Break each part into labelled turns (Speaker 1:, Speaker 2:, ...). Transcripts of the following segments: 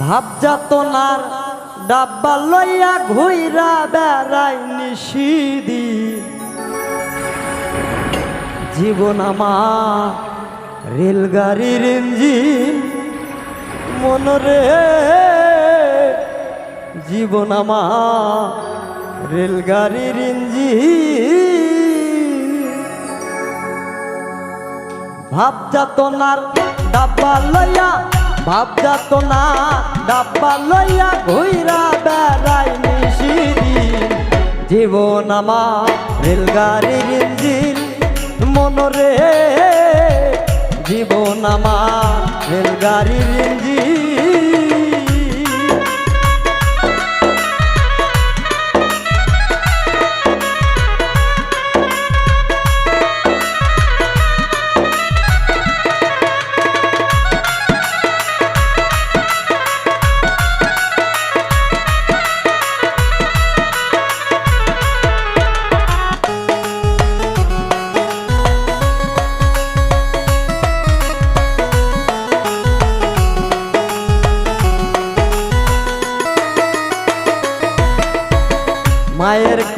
Speaker 1: ভাবজাতনার ডাব্বা লইয়া ঘুইরা বেড়াই নিশিদি জীবন আমার রেলগাড়ির ইঞ্জিন মনরে জীবন আমার রেলগাড়ির ইঞ্জিন। ভাবজাতনার ডাব্বা লইয়া ভাবজাতনা ডাব্বা লইয়া ঘুইরা বেড়াই নিশিদি জীবন আমার রেলগাড়ির ইঞ্জিন, মনরে জীবন আমার রেলগাড়ির ইঞ্জিন।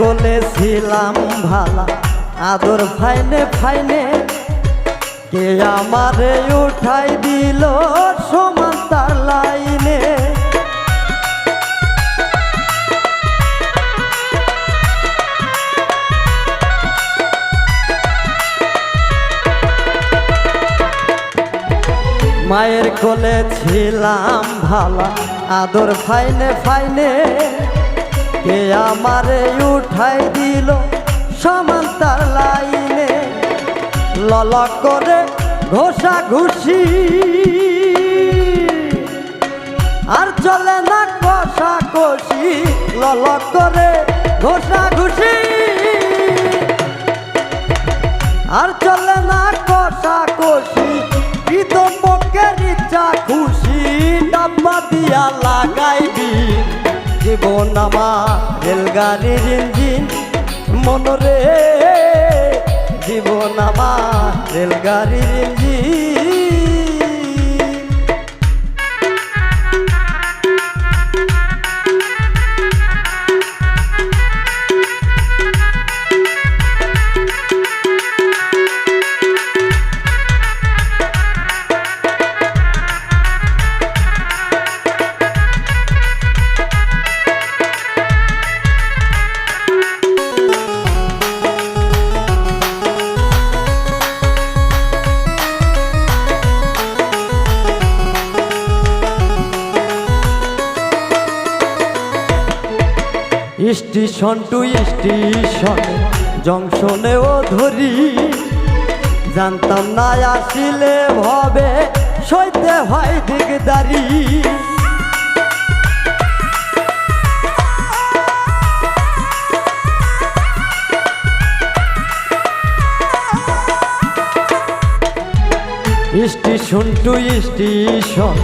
Speaker 1: কোলে ছিলাম ভালা। আদর ফাইনে ফাইনে কে আমারে উঠাই দিল সমান তার লাইনে। মায়ের কোলে ছিলাম ভালা। আদর ফাইনে ফাইনে কে আমারে উঠাই দিল সমান তার লাইনে? লল করে ঘোষা ঘুষি। আর চলে না কষা কষি, লল করে ঘোষা ঘুষি। আর চলে না কষা কষি ঈদ পকের ইচ্ছা খুশি ডাব্বা দিয়া জীবন আমার। রেলগাড়ির ইঞ্জিন মনরে। জীবন আমার রেলগাড়ির ইঞ্জিন। স্টেশন টু স্টেশন জংশনেও ধরি। জানতাম না আসিলে ভবে, সইতে হয় দিকদারি স্টেশন টু স্টেশন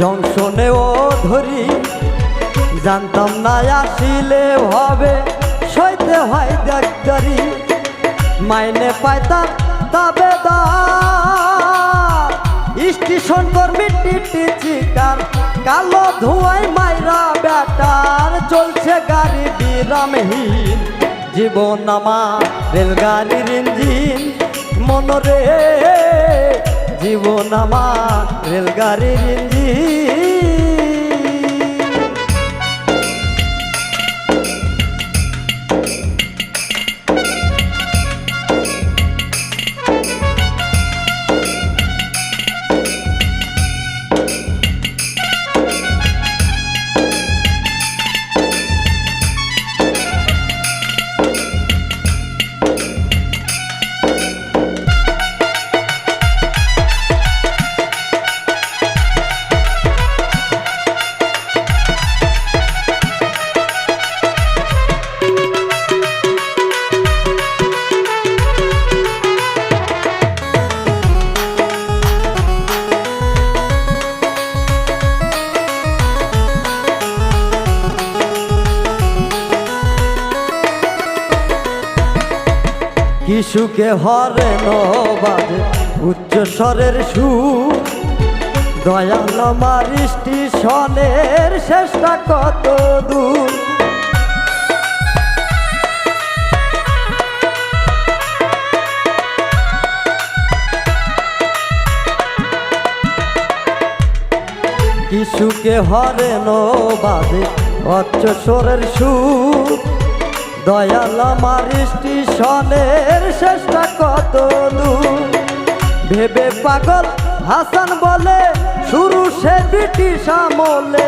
Speaker 1: জংশনেও ধরি। জানতাম না আসিলে হবে। সইতে হয় ডাক্তারি, মাইনে পাইতাম তবে স্টেশন কর্মী টিটি চিকার, কালো ধোঁয়ায় মাইরা বেটার চলছে গাড়ি বিরামহীন, জীবন আমার রেলগাড়ির ইঞ্জিন। মনরে, জীবন আমার রেলগাড়ির ইঞ্জিন। কি সুখে হরে বাজে উচ্চ স্বরের সুর। দয়াল আমার স্টেশনের শেষটা কত দূর। কিশুকে হরে বাদে অচ্চস্বরের সুর। দয়াল আমার স্টেশনের শেষটা কত ভেবে পাগল হাসান বলে, শুরু সে ব্রিটিশ আমলে।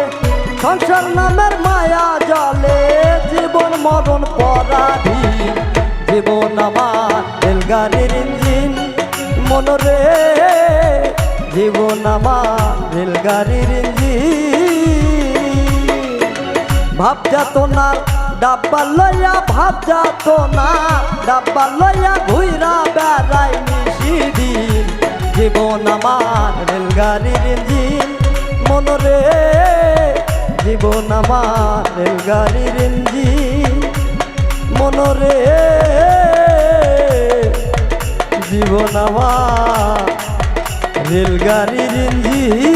Speaker 1: সংসার নামের মায়া জলে, জীবন মরণ পরাধী জীবন আমার রেলগাড়ির ইঞ্জিন। মনরে জীবন আমার রেলগাড়ির ইঞ্জিন। ভাব যাত না, ডাব্বা লইয়া ভাব যাত না, ডাব্বা লইয়া ঘুইরা বেড়াই নিশিদিন। জীবন আমার রেলগাড়ির ইঞ্জিন মনরে জীবন আমার রেলগাড়ির ইঞ্জিন মনরে জীবন আমার রেলগাড়ির ইঞ্জিন।